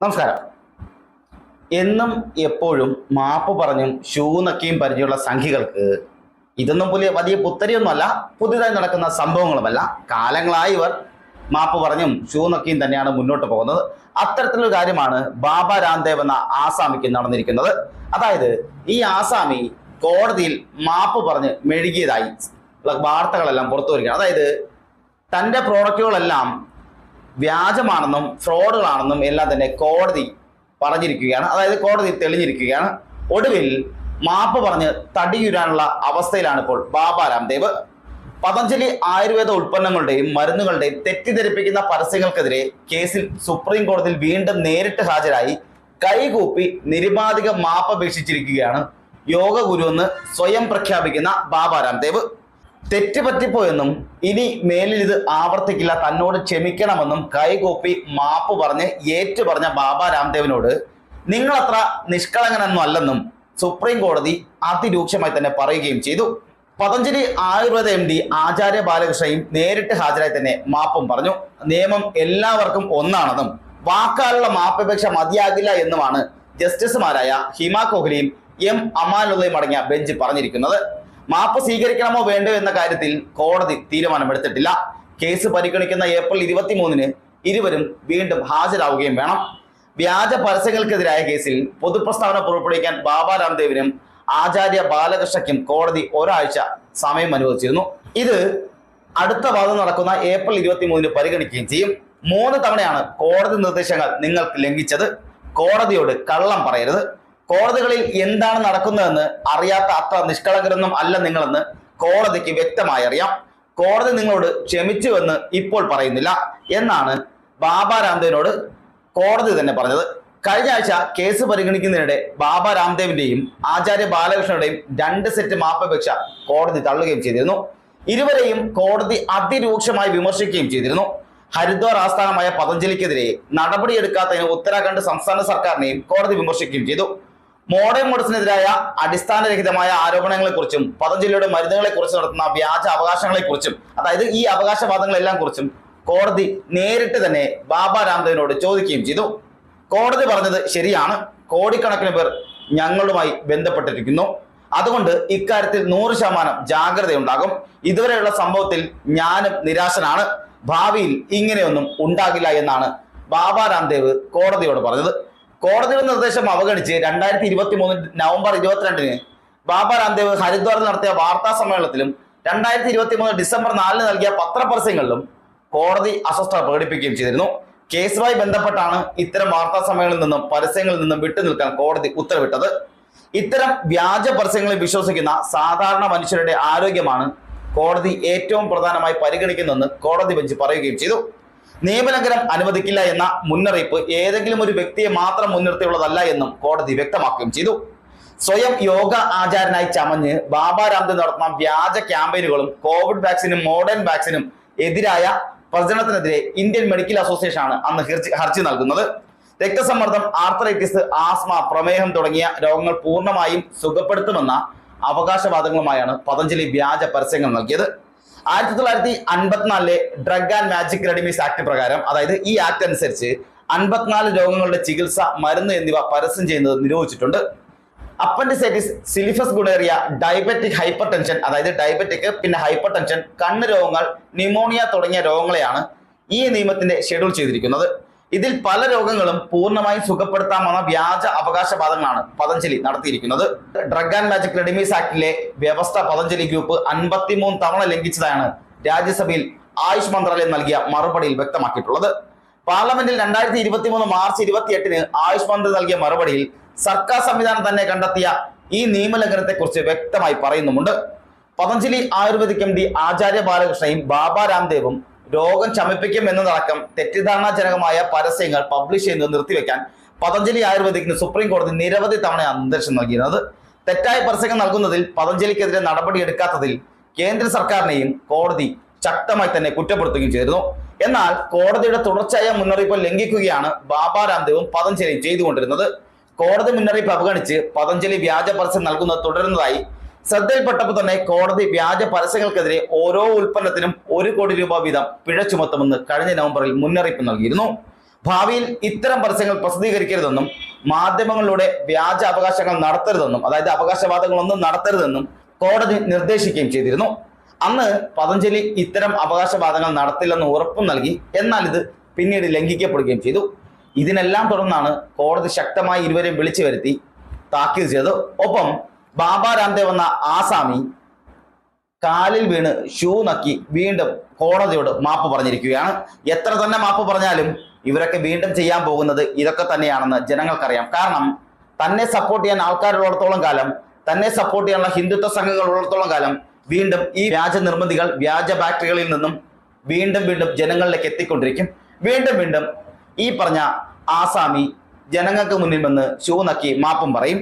നമസ്കാരം. എന്നും എപ്പോഴും മാപ്പ് പറഞ്ഞും ഷൂ നക്കിയും പരിചയമുള്ള സംഖ്യകൾക്ക് ഇതൊന്നും പുതിയ വലിയ പുത്തരിയൊന്നുമല്ല. പുതിയതായി നടക്കുന്ന സംഭവങ്ങളുമല്ല. കാലങ്ങളായി ഇവർ മാപ്പ് പറഞ്ഞും ഷൂ നക്കിയും തന്നെയാണ് മുന്നോട്ട് പോകുന്നത്. അത്തരത്തിലൊരു കാര്യമാണ് ബാബ രാംദേവ് എന്ന ആസാമിക്ക് നടന്നിരിക്കുന്നത്. അതായത് ഈ ആസാമി കോടതിയിൽ മാപ്പ് പറഞ്ഞ് മെഴുകിയതായി വാർത്തകളെല്ലാം പുറത്തു വരികയാണ് അതായത് തന്റെ പ്രോഡക്റ്റുകളെല്ലാം വ്യാജമാണെന്നും ഫ്രോഡുകളാണെന്നും എല്ലാം തന്നെ കോടതി പറഞ്ഞിരിക്കുകയാണ്. അതായത് കോടതി തെളിഞ്ഞിരിക്കുകയാണ്. ഒടുവിൽ മാപ്പ് പറഞ്ഞ് തടിയുരാനുള്ള അവസ്ഥയിലാണ് ഇപ്പോൾ ബാബ രാംദേവ്. പതഞ്ജലി ആയുർവേദ ഉൽപ്പന്നങ്ങളുടെയും മരുന്നുകളുടെയും തെറ്റിദ്ധരിപ്പിക്കുന്ന പരസ്യങ്ങൾക്കെതിരെ കേസിൽ സുപ്രീം കോടതിയിൽ വീണ്ടും നേരിട്ട് ഹാജരായി കൈകൂപ്പി നിരുപാധിക മാപ്പ് അപേക്ഷിച്ചിരിക്കുകയാണ് യോഗ ഗുരു എന്ന് സ്വയം പ്രഖ്യാപിക്കുന്ന ബാബ രാംദേവ്. തെറ്റ് പറ്റിപ്പോയെന്നും ഇനി മേലിൽ ഇത് ആവർത്തിക്കില്ല തന്നോട് ക്ഷമിക്കണമെന്നും കൈകോപ്പി മാപ്പ് പറഞ്ഞ് ഏറ്റു പറഞ്ഞ ബാബ രാംദേവിനോട് നിങ്ങളത്ര നിഷ്കളങ്കനൊന്നും അല്ലെന്നും സുപ്രീം കോടതി അതിരൂക്ഷമായി തന്നെ പറയുകയും ചെയ്തു. പതഞ്ജലി ആയുർവേദ എം ഡി ആചാര്യ ബാലകൃഷ്ണയും നേരിട്ട് ഹാജരായി തന്നെ മാപ്പും പറഞ്ഞു. നിയമം എല്ലാവർക്കും ഒന്നാണെന്നും വാക്കാലുള്ള മാപ്പപേക്ഷ മതിയാകില്ല എന്നുമാണ് ജസ്റ്റിസുമാരായ ഹിമ കോഹ്ലിയും എം അമാനുള്ളയും അടങ്ങിയ ബെഞ്ച് പറഞ്ഞിരിക്കുന്നത്. മാപ്പ് സ്വീകരിക്കണമോ വേണ്ടോ എന്ന കാര്യത്തിൽ കോടതി തീരുമാനമെടുത്തിട്ടില്ല. കേസ് പരിഗണിക്കുന്ന ഏപ്രിൽ ഇരുപത്തിമൂന്നിന് ഇരുവരും വീണ്ടും ഹാജരാവുകയും വേണം. വ്യാജ പരസ്യങ്ങൾക്കെതിരായ കേസിൽ പൊതുപ്രസ്താവന പുറപ്പെടുവിക്കാൻ ബാബ രാംദേവിനും ആചാര്യ ബാലകൃഷ്ണയ്ക്കും കോടതി ഒരാഴ്ച സമയം അനുവദിച്ചിരുന്നു. ഇത് അടുത്ത വാദം നടക്കുന്ന ഏപ്രിൽ ഇരുപത്തിമൂന്നിന് പരിഗണിക്കുകയും ചെയ്യും. മൂന്ന് തവണയാണ് കോടതി നിർദ്ദേശങ്ങൾ നിങ്ങൾക്ക് ലംഘിച്ചത്. കോടതിയോട് കള്ളം പറയരുത്. കോടതികളിൽ എന്താണ് നടക്കുന്നതെന്ന് അറിയാത്ത അത്ര നിഷ്കളങ്കരൊന്നും അല്ല നിങ്ങളെന്ന് കോടതിക്ക് വ്യക്തമായി അറിയാം. കോടതി നിങ്ങളോട് ക്ഷമിച്ചുവെന്ന് ഇപ്പോൾ പറയുന്നില്ല എന്നാണ് ബാബ രാംദേവിനോട് കോടതി തന്നെ പറഞ്ഞത്. കഴിഞ്ഞ ആഴ്ച കേസ് പരിഗണിക്കുന്നതിനിടെ ബാബ രാംദേവിന്റെയും ആചാര്യ ബാലകൃഷ്ണയുടെയും രണ്ട് സെറ്റ് മാപ്പപേക്ഷ കോടതി തള്ളുകയും ചെയ്തിരുന്നു. ഇരുവരെയും കോടതി അതിരൂക്ഷമായി വിമർശിക്കുകയും ചെയ്തിരുന്നു. ഹരിദ്വാർ ആസ്ഥാനമായ പതഞ്ജലിക്കെതിരെ നടപടിയെടുക്കാത്തതിന് ഉത്തരാഖണ്ഡ് സംസ്ഥാന സർക്കാരിനെയും കോടതി വിമർശിക്കുകയും ചെയ്തു. മോഡേൺ മോഡസിനെതിരായ അടിസ്ഥാനരഹിതമായ ആരോപണങ്ങളെക്കുറിച്ചും പതഞ്ജലിയുടെ മരുന്നുകളെക്കുറിച്ച് നടത്തുന്ന വ്യാജ അവകാശങ്ങളെക്കുറിച്ചും അതായത് ഈ അവകാശവാദങ്ങളെല്ലാം കുറിച്ചും കോടതി നേരിട്ട് തന്നെ ബാബ രാംദേവിനോട് ചോദിക്കുകയും ചെയ്തു. കോടതി പറഞ്ഞത് ശരിയാണ്. കോടിക്കണക്കിന് പേർ ഞങ്ങളുമായി ബന്ധപ്പെട്ടിരിക്കുന്നു. അതുകൊണ്ട് ഇക്കാര്യത്തിൽ നൂറ് ശതമാനം ജാഗ്രതയുണ്ടാകും. ഇതുവരെയുള്ള സംഭവത്തിൽ ഞാനും നിരാശനാണ്. ഭാവിയിൽ ഇങ്ങനെയൊന്നും ഉണ്ടാകില്ല എന്നാണ് ബാബ രാംദേവ് കോടതിയോട് പറഞ്ഞത്. കോടതിയുടെ നിർദ്ദേശം അവഗണിച്ച് രണ്ടായിരത്തി ഇരുപത്തി മൂന്ന് നവംബർ ഇരുപത്തിരണ്ടിന് ബാബ രാംദേവ് ഹരിദ്വാറിൽ നടത്തിയ വാർത്താ സമ്മേളനത്തിലും രണ്ടായിരത്തി ഇരുപത്തി മൂന്ന് ഡിസംബർ നാലിന് നൽകിയ പത്രപരസ്യങ്ങളിലും കോടതി അസ്വസ്ഥത പ്രകടിപ്പിക്കുകയും ചെയ്തിരുന്നു. കേസുമായി ബന്ധപ്പെട്ടാണ് ഇത്തരം വാർത്താ സമ്മേളനങ്ങളിൽ നിന്നും പരസ്യങ്ങളിൽ നിന്നും വിട്ടുനിൽക്കാൻ കോടതി ഉത്തരവിട്ടത്. ഇത്തരം വ്യാജ പരസ്യങ്ങളിൽ വിശ്വസിക്കുന്ന സാധാരണ മനുഷ്യരുടെ ആരോഗ്യമാണ് കോടതി ഏറ്റവും പ്രധാനമായി പരിഗണിക്കുന്നതെന്ന് കോടതി ബെഞ്ച് പറയുകയും ചെയ്തു. നിയമലംഘനം അനുവദിക്കില്ല എന്ന മുന്നറിയിപ്പ് ഏതെങ്കിലും ഒരു വ്യക്തിയെ മാത്രം മുൻനിർത്തിയുള്ളതല്ല എന്നും കോടതി വ്യക്തമാക്കുകയും ചെയ്തു. സ്വയം യോഗ ആചാരനായി ചമഞ്ഞ് ബാബ രാംദേവ് നടത്തുന്ന വ്യാജ ക്യാമ്പയിനുകളും കോവിഡ് വാക്സിനും മോഡേൺ വാക്സിനും എതിരായ പ്രചരണത്തിനെതിരെ ഇന്ത്യൻ മെഡിക്കൽ അസോസിയേഷൻ ആണ് അന്ന് ഹർജി നൽകുന്നത്. രക്തസമ്മർദ്ദം ആർത്തറൈറ്റിസ് ആസ്മ പ്രമേഹം തുടങ്ങിയ രോഗങ്ങൾ പൂർണമായും സുഖപ്പെടുത്തുമെന്ന അവകാശവാദങ്ങളുമായാണ് പതഞ്ജലി വ്യാജ പരസ്യങ്ങൾ നൽകിയത്. ആയിരത്തി തൊള്ളായിരത്തി അൻപത്തിനാലിലെ drug and magic remedies act പ്രകാരം അതായത് ഈ ആക്ട് അനുസരിച്ച് അൻപത്തിനാല് രോഗങ്ങളുടെ ചികിത്സ മരുന്ന് എന്നിവ പരസ്യം ചെയ്യുന്നത് നിരോധിച്ചിട്ടുണ്ട്. Appendicitis syphilis gonorrhoea diabetic hypertension അതായത് ഡയബറ്റിക് പിന്നെ ഹൈപ്പർ ടെൻഷൻ കണ്ണ് രോഗങ്ങൾ ന്യൂമോണിയ തുടങ്ങിയ രോഗങ്ങളെയാണ് ഈ നിയമത്തിന്റെ ഷെഡ്യൂൾ ചെയ്തിരിക്കുന്നത്. ഇതിൽ പല രോഗങ്ങളും പൂർണമായും സുഖപ്പെടുത്താമെന്ന വ്യാജ അവകാശവാദങ്ങളാണ് പതഞ്ജലി നടത്തിയിരിക്കുന്നത്. ഡ്രഗ് ആൻഡ് മാജിക് റെഡിമീസ് ആക്ടിലെ വ്യവസ്ഥ പതഞ്ജലി ഗ്രൂപ്പ് അൻപത്തിമൂന്ന് തവണ ലംഘിച്ചതാണ് രാജ്യസഭയിൽ ആയുഷ് മന്ത്രാലയം നൽകിയ മറുപടിയിൽ വ്യക്തമാക്കിയിട്ടുള്ളത്. പാർലമെന്റിൽ രണ്ടായിരത്തി ഇരുപത്തി മൂന്ന് മാർച്ച് ഇരുപത്തി എട്ടിന് ആയുഷ് മന്ത്രി നൽകിയ മറുപടിയിൽ സർക്കാർ സംവിധാനം തന്നെ കണ്ടെത്തിയ ഈ നിയമലംഘനത്തെ കുറിച്ച് വ്യക്തമായി പറയുന്നുമുണ്ട്. Patanjali ayurvedic M D Acharya ബാലകൃഷ്ണയും Baba രാംദേവും രോഗം ശമിപ്പിക്കും എന്നതടക്കം തെറ്റിദ്ധാരണാജനകമായ പരസ്യങ്ങൾ പബ്ലിഷ് ചെയ്യുന്നത് നിർത്തിവെക്കാൻ പതഞ്ജലി ആയുർവേദിക്കിന് സുപ്രീം കോടതി നിരവധി തവണയാണ് നിർദ്ദേശം നൽകിയിരുന്നത്. തെറ്റായ പരസ്യങ്ങൾ നൽകുന്നതിൽ പതഞ്ജലിക്കെതിരെ നടപടിയെടുക്കാത്തതിൽ കേന്ദ്ര സർക്കാരിനെയും കോടതി ശക്തമായി തന്നെ കുറ്റപ്പെടുത്തുകയും ചെയ്തിരുന്നു. എന്നാൽ കോടതിയുടെ തുടർച്ചയായ മുന്നറിയിപ്പ് ലംഘിക്കുകയാണ് ബാബ രാംദേവും പതഞ്ജലിയും ചെയ്തുകൊണ്ടിരുന്നത്. കോടതി മുന്നറിയിപ്പ് അവഗണിച്ച് പതഞ്ജലി വ്യാജ പരസ്യം നൽകുന്നത് തുടരുന്നതായി ശ്രദ്ധയിൽപ്പെട്ടപ്പോൾ തന്നെ കോടതി വ്യാജ പരസ്യങ്ങൾക്കെതിരെ ഓരോ ഉൽപ്പന്നത്തിനും ഒരു കോടി രൂപ വീതം പിഴ ചുമത്തുമെന്ന് കഴിഞ്ഞ നവംബറിൽ മുന്നറിയിപ്പ് നൽകിയിരുന്നു. ഭാവിയിൽ ഇത്തരം പരസ്യങ്ങൾ പ്രസിദ്ധീകരിക്കരുതെന്നും മാധ്യമങ്ങളിലൂടെ വ്യാജ അവകാശങ്ങൾ നടത്തരുതെന്നും അതായത് അവകാശവാദങ്ങളൊന്നും നടത്തരുതെന്നും കോടതി നിർദ്ദേശിക്കുകയും ചെയ്തിരുന്നു. അന്ന് പതഞ്ജലി ഇത്തരം അവകാശവാദങ്ങൾ നടത്തില്ലെന്ന് ഉറപ്പും നൽകി എന്നാൽ ഇത് പിന്നീട് ലംഘിക്കപ്പെടുകയും ചെയ്തു. ഇതിനെല്ലാം തുടർന്നാണ് കോടതി ശക്തമായി ഇരുവരെയും വിളിച്ചു വരുത്തി താക്കീത് ചെയ്തത്. ഒപ്പം ബാബ രാംദേവ് എന്ന ആസാമി കാലിൽ വീണ് ഷൂ നക്കി വീണ്ടും കോടതിയോട് മാപ്പ് പറഞ്ഞിരിക്കുകയാണ്. എത്ര തന്നെ മാപ്പ് പറഞ്ഞാലും ഇവരൊക്കെ വീണ്ടും ചെയ്യാൻ പോകുന്നത് ഇതൊക്കെ തന്നെയാണെന്ന് ജനങ്ങൾക്കറിയാം. കാരണം തന്നെ സപ്പോർട്ട് ചെയ്യാൻ ആൾക്കാരുള്ളിടത്തോളം കാലം തന്നെ സപ്പോർട്ട് ചെയ്യാനുള്ള ഹിന്ദുത്വ സംഘങ്ങൾ ഉള്ളിടത്തോളം കാലം വീണ്ടും ഈ വ്യാജ നിർമ്മിതികൾ വ്യാജ ഫാക്ടറികളിൽ നിന്നും വീണ്ടും വീണ്ടും ജനങ്ങളിലേക്ക് എത്തിക്കൊണ്ടിരിക്കും. വീണ്ടും വീണ്ടും ഈ പറഞ്ഞ ആസാമി ജനങ്ങൾക്ക് മുന്നിൽ വന്ന് ഷൂ നക്കി മാപ്പും പറയും.